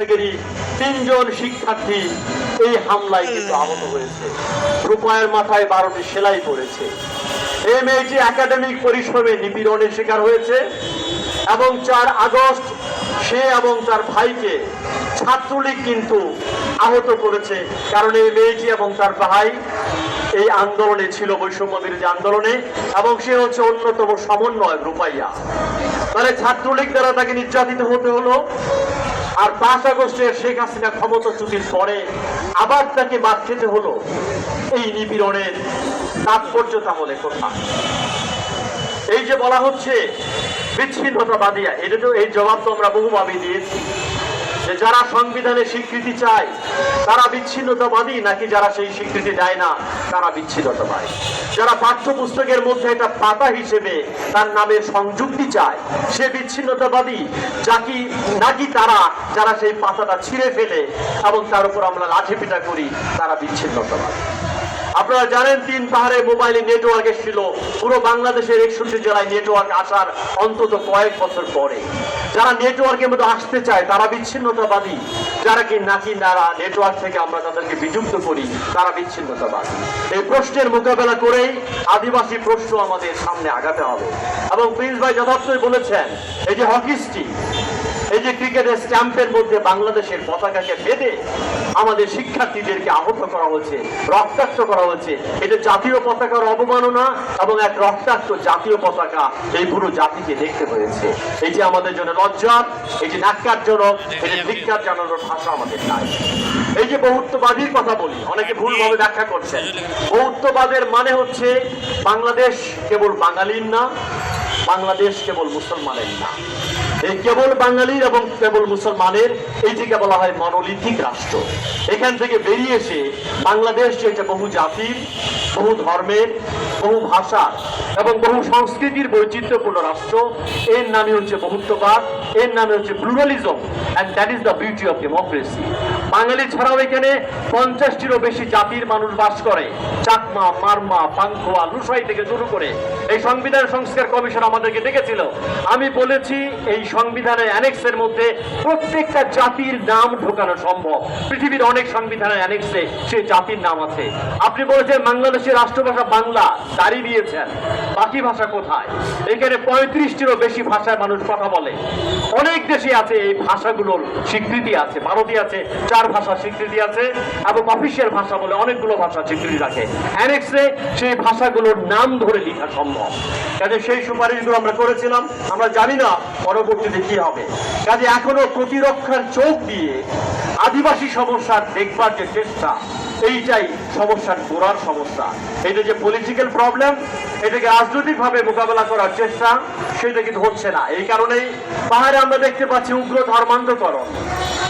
থেকেরই তিনজন শিক্ষার্থী এই হামলায় কিন্তু আহত হয়েছে। রূপায়ের মাথায় বারোটি সেলাই পড়েছে। এই মেয়েটি একাডেমিক পরিশ্রমে নিপীড়নের শিকার হয়েছে এবং চার আগস্ট সে এবং তার ভাইকে ছাত্রলীগ কিন্তু আহত করেছে কারণ এই মেয়েটি এবং তার ভাই এই আন্দোলনে ছিল বৈষম্য বিরোধী আন্দোলনে এবং সে হচ্ছে অন্যতম সমন্বয় রূপাইয়া। তাহলে ছাত্রলীগ দ্বারা তাকে নির্যাতিত হতে হলো। আর পাঁচ আগস্টে শেখ হাসিনা ক্ষমতাচ্যুতির পরে আবার তাকে বাদ খেতে হলো এই নিপীড়নের তাৎপর্য তাহলে কোথায় এই যে বলা হচ্ছে বিচ্ছিন্নতাবাদিয়া এটা তো এই জবাব তো আমরা বহুভাবে দিয়েছি। যারা সংবিধানে স্বীকৃতি চায়, তারা বিচ্ছিন্নতাবাদী, নাকি যারা সেই স্বীকৃতি দেয় না, তারা বিচ্ছিন্নতাবাদী। যারা পাঠ্যপুস্তকের মধ্যে একটা পাতা হিসেবে তার নামে সংযুক্তি চায়, সে বিচ্ছিন্নতাবাদী, যাকি নাকি তারা, যারা সেই পাতাটা ছিঁড়ে ফেলে এবং তার উপর আমরা লাঠি পিটা করি, তারা বিচ্ছিন্নতাবাদী। আপনারা জানেন, তিন পাহাড়ে মোবাইলে নেটওয়ার্ক এসেছিল। পুরো বাংলাদেশের একষট্টি জেলায় নেটওয়ার্ক আসার অন্তত কয়েক বছর পরে। যারা নেটওয়ার্কের মধ্যে আসতে চায়, তারা বিচ্ছিন্নতাবাদী। যারা কি নাকি নারা নেটওয়ার্ক থেকে আমরা তাদেরকে বিযুক্ত করি, তারা বিচ্ছিন্নতাবাদী। এই প্রশ্নের মোকাবেলা করেই আদিবাসী প্রশ্ন আমাদের সামনে আগাতে হবে। এবং প্রিন্স ভাই যথার্থই বলেছেন, এই যে হকি স্টিক, এই যে ক্রিকেটের স্ট্যাম্পের মধ্যে বাংলাদেশের পতাকাকে বেঁধে আমাদের শিক্ষার্থীদেরকে আহত করা হয়েছে রক্তাক্ত করা হয়েছে এটা জাতীয় পতাকার অবমাননা এবং এক রক্তাক্ত জাতীয় পতাকা এই পুরো জাতিকে দেখতে হয়েছে। যে আমাদের জন্য লজ্জার এই যে ন্যাক্কারজনক এই যে ধিক্কার জানানোর ভাষা আমাদের নাই। এই যে বহুত্ববাদীর কথা বলি, অনেকে ভুলভাবে ব্যাখ্যা করছেন। বহুত্ববাদের মানে হচ্ছে বাংলাদেশ কেবল বাঙালির না, বাংলাদেশ কেবল মুসলমানের না। এই কেবল বাঙালির এবং কেবল মুসলমানের, এইটিকে বলা হয় মনোলিথিক রাষ্ট্র। এখান থেকে বেরিয়ে এসে বাংলাদেশ, যেটা বহু জাতির, বহু ধর্মের, বহু ভাষা এবং বহু সংস্কৃতির বৈচিত্র্যপূর্ণ রাষ্ট্র, এর নামে হচ্ছে বহুত্ববাদ, এর নামে হচ্ছে pluralism and that is the beauty of democracy Bengali ছাড়াও এখানে পঞ্চাশটিরও বেশি জাতির মানুষ বাস করে। চাকমা মারমা পাংখোয়া, লুসাই থেকে শুরু করে। এই সংবিধান সংস্কার কমিশন আমাদেরকে ডেকেছিল। আমি বলেছি, এই সংবিধানের অ্যানেক্সের মধ্যে প্রত্যেকটা জাতির নাম ঢোকানো সম্ভব। পৃথিবীর অনেক সংবিধানের অ্যানেক্সে সেই জাতির নাম আছে। আপনি বলেছেন বাংলাদেশের রাষ্ট্রভাষা বাংলা দাঁড়িয়ে দিয়েছেন। বাকি ভাষা কোথায়? এখানে পঁয়ত্রিশটিরও বেশি ভাষায় মানুষ কথা বলে। অনেক দেশে আছে এই ভাষাগুলোর স্বীকৃতি আছে, ভারতে আছে, চার ভাষা স্বীকৃতি আছে এবং অফিসিয়াল ভাষা বলে অনেকগুলো ভাষা স্বীকৃতি রাখে অ্যানেক্সে সেই ভাষাগুলোর নাম ধরে লেখা সম্ভব। কাজে সেই সুপারিশগুলো আমরা করেছিলাম, আমরা জানি না পরবর্তীতে কি হবে। কাজে এখনও প্রতিরক্ষার চোখ দিয়ে আদিবাসী সমস্যার দেখবার যে চেষ্টা, এইটাই সমস্যার গোড়ার সমস্যা। এটা যে পলিটিক্যাল প্রবলেম এটাকে রাজনৈতিকভাবে মোকাবেলা করার চেষ্টা, সেটা কিন্তু হচ্ছে না। এই কারণেই পাহাড়ে আমরা দেখতে পাচ্ছি উগ্র ধর্মান্তকরণ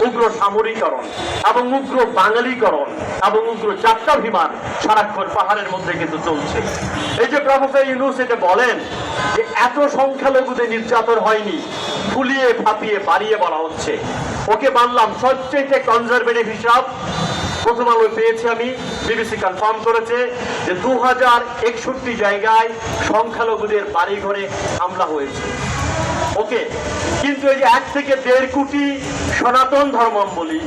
উগ্র সামরিকরণ এবং উগ্র বাঙালিকরণ এবং উগ্র যাত্রাভিমান সারাক্ষণ পাহাড়ের মধ্যে কিন্তু চলছে। এই যে প্রফেসর ইউনুস এটা বলেন যে এত সংখ্যালঘুদের নির্যাতন হয়নি, ফুলিয়ে ফাঁপিয়ে বাড়িয়ে বলা হচ্ছে। ওকে মানলাম সবচেয়ে কনজারভেটিভ হিসাব। প্রথম আলো পেয়েছি আমি, বিবিসি কনফার্ম করেছে যে দু হাজার একষট্টি জায়গায় সংখ্যালঘুদের বাড়ি ঘরে হামলা হয়েছে। ওকে, কিন্তু এই যে এক থেকে দেড় কোটি সনাতন ধর্মাবলী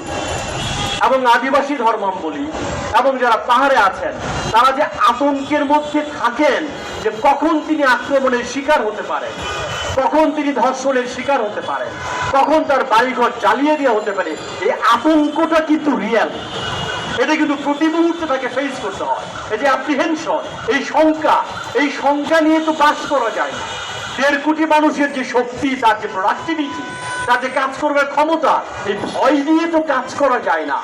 এবং আদিবাসী ধর্মাবলী এবং যারা পাহাড়ে আছেন, তারা যে আতঙ্কের মধ্যে থাকেন যে কখন তিনি আক্রমণের শিকার হতে পারেন, কখন তিনি ধর্ষণের শিকার হতে পারেন, কখন তার বাড়িঘর জ্বালিয়ে দেওয়া হতে পারে, এই আতঙ্কটা কিন্তু রিয়াল এটা কিন্তু প্রতি মুহূর্তে তাকে ফেস করতে হয়। এই যে অ্যাপ্রিহেনশন এই শঙ্কা এই শঙ্কা নিয়ে তো বাস করা যায় না। দেড় কোটি মানুষের যে শক্তি, তার যে প্রোডাক্টিভিটি তার যে কাজ করবার ক্ষমতা, এই ভয় নিয়ে তো কাজ করা যায় না।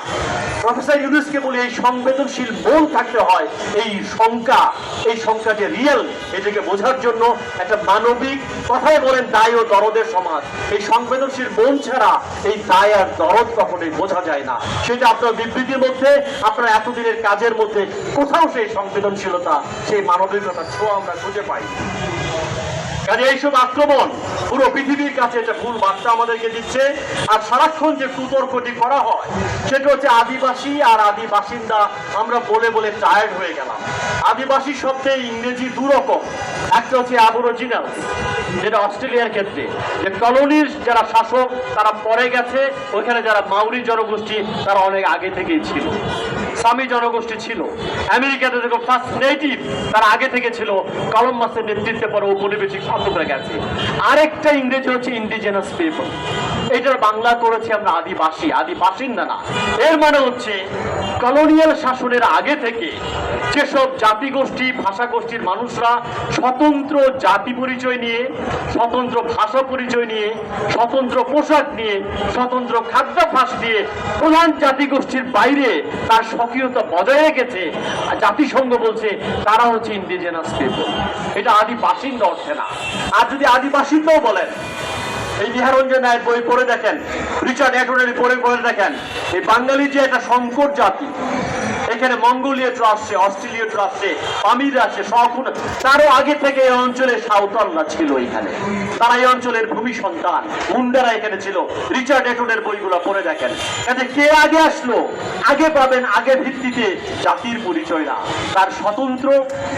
প্রফেসর ইউনুসকে বলে এই সংবেদনশীল মন থাকতে হয়, এই শঙ্কা এই শঙ্কা যে রিয়েল এটাকে বোঝার জন্য একটা মানবিক কথাই বলেন দায় ও দরদের সমাজ। এই সংবেদনশীল মন ছাড়া এই দায় আর দরদ কখনোই বোঝা যায় না। সেটা আপনার বিবৃতির মধ্যে, আপনার এতদিনের কাজের মধ্যে, কোথাও সেই সংবেদনশীলতা, সেই মানবিকতার ছোঁয়া আমরা খুঁজে পাই কাজে এইসব আক্রমণ, পুরো পৃথিবীর কাছে এটা ভুল বার্তা আমাদেরকে দিচ্ছে। আর সারাক্ষণ যে কুতর্কটি করা হয়, সেটা হচ্ছে আদিবাসী আর আদি বাসিন্দা আমরা বলে বলে টায়ার্ড হয়ে গেলাম। আদিবাসী শব্দে ইংরেজি দু রকম একটা হচ্ছে অ্যাবরিজিনাল যেটা অস্ট্রেলিয়ার ক্ষেত্রে। যে কলোনির যারা শাসক, তারা পরে গেছে, ওইখানে যারা মাউরি জনগোষ্ঠী, তারা অনেক আগে থেকেই ছিল। সামি জনগোষ্ঠী ছিল। আমেরিকাতে দেখো ফার্স্ট নেটিভ তার আগে থেকে ছিল কলম্বাসের নেতৃত্বে পরে ঔপনিবেশিক শাসকরা গেছে। আরেকটা ইংরেজি হচ্ছে ইন্ডিজেনাস পিপল এটার বাংলা করেছি আমরা আদিবাসী আদি বাসিন্দা না এর মানে হচ্ছে, কলোনিয়াল শাসনের আগে থেকে যেসব জাতিগোষ্ঠী ভাষা গোষ্ঠীর মানুষরা স্বতন্ত্র জাতি পরিচয় নিয়ে, স্বতন্ত্র ভাষা পরিচয় নিয়ে, স্বতন্ত্র পোশাক নিয়ে, স্বতন্ত্র খাদ্যাভ্যাস দিয়ে প্রধান জাতিগোষ্ঠীর বাইরে তার স্বকীয়তা বজায় রেখেছে, আর জাতিসংঘ বলছে তারা হচ্ছে ইন্ডিজেনাস পিপল এটা আদি বাসিন্দা অর্থে না। আর যদি আদিবাসিন্দাও বলেন এই নিহারঞ্জন রায়ের বই পড়ে দেখেন, রিচার্ড অ্যাটনের পড়ে পড়ে দেখেন, এই বাঙালি যে একটা সংকট জাতি এখানে মঙ্গোলিয়াট আসছে অস্ট্রেলিয়াট আসছে পামির আসছে শকুন তারও আগে থেকে এই অঞ্চলে সাঁওতালরা ছিল এখানে। তারা এই অঞ্চলের ভূমি সন্তান। মুন্ডারা এখানে ছিল। রিচার্ড এটনের বইগুলো পড়ে দেখেন। কাজে কে আগে আসলো? আগে পাবেন, আগে ভিত্তিতে জাতির পরিচয় না। তার স্বতন্ত্র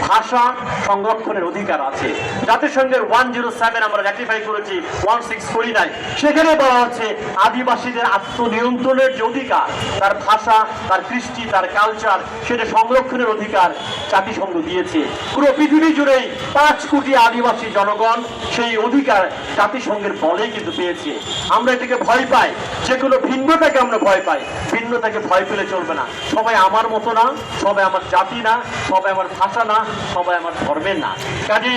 ভাষা সংরক্ষণের অধিকার আছে। জাতিসংঘের ওয়ান জিরো সেভেন আমরা র্যাটিফাই করেছি, ওয়ান সিক্স ফোরটি নাইন সেখানে বলা হচ্ছে আদিবাসীদের আত্মনিয়ন্ত্রণের যে অধিকার, তার ভাষা, তার কৃষ্টি, তার কালচার সেটা সংরক্ষণের অধিকার জাতিসংঘ দিয়েছে। পুরো পৃথিবী জুড়েই পাঁচ কোটি আদিবাসী জনগণ সেই অধিকার জাতিসংঘের বলে কিন্তু পেয়েছে। আমরা এটাকে ভয় পাই। যে কোনো ভিন্নতাকে আমরা ভয় পাই, ভিন্নতাকে ভয় পেলে চলবে না। সবাই আমার মতো না, সবাই আমার জাতি না, সবাই আমার ভাষা না, সবাই আমার ধর্মের না। কাজে